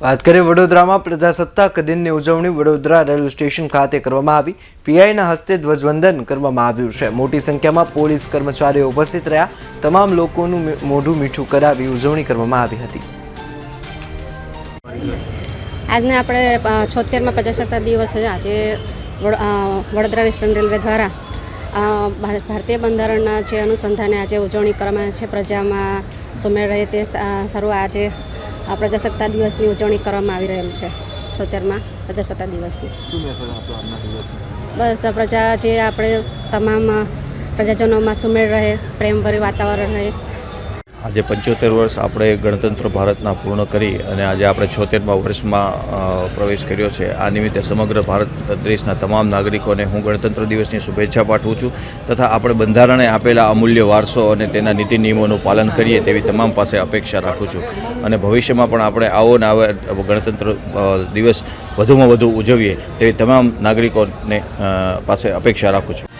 વાત કરીએ વડોદરામાં પ્રજાસત્તાક દિનની ઉજવણી વડોદરા રેલવે સ્ટેશન ખાતે કરવામાં આવી. પીઆઈના હસ્તે ધ્વજવંદન કરવામાં આવ્યું છે. મોટી સંખ્યામાં પોલીસ કર્મચારીઓ ઉપસ્થિત રહ્યા. તમામ લોકોનું મોઢું મીઠું કરાવી ઉજવણી કરવામાં આવી હતી. આજને આપણે છોતેરમાં પ્રજાસત્તાક દિવસ આજે વડોદરા વેસ્ટર્ન રેલવે દ્વારા ભારતીય બંધારણના જે અનુસંધાને આજે ઉજવણી કરવામાં છે. પ્રજામાં સુમેળ રહે તે સારું આજે આ પ્રજાસત્તાક દિવસની ઉજવણી કરવામાં આવી રહેલ છે. છોતેરમાં પ્રજાસત્તા દિવસની. બસ પ્રજા જે આપણે તમામ પ્રજાજનોમાં સુમેળ રહે પ્રેમભર્યું વાતાવરણ રહે આજે પંચોતેર વર્ષ આપણે ગણતંત્ર ભારતના પૂર્ણ કરી અને આજે આપણે છોતેરમા વર્ષમાં પ્રવેશ કર્યો છે. આ નિમિત્તે સમગ્ર ભારત દેશના તમામ નાગરિકોને હું ગણતંત્ર દિવસની શુભેચ્છા પાઠવું છું તથા આપણે બંધારણે આપેલા અમૂલ્ય વારસો અને તેના નીતિ નિયમોનું પાલન કરીએ તેવી તમામ પાસે અપેક્ષા રાખું છું. અને ભવિષ્યમાં પણ આપણે આવો ને આવો ગણતંત્ર દિવસ વધુમાં વધુ ઉજવીએ તેવી તમામ નાગરિકોને પાસે અપેક્ષા રાખું છું.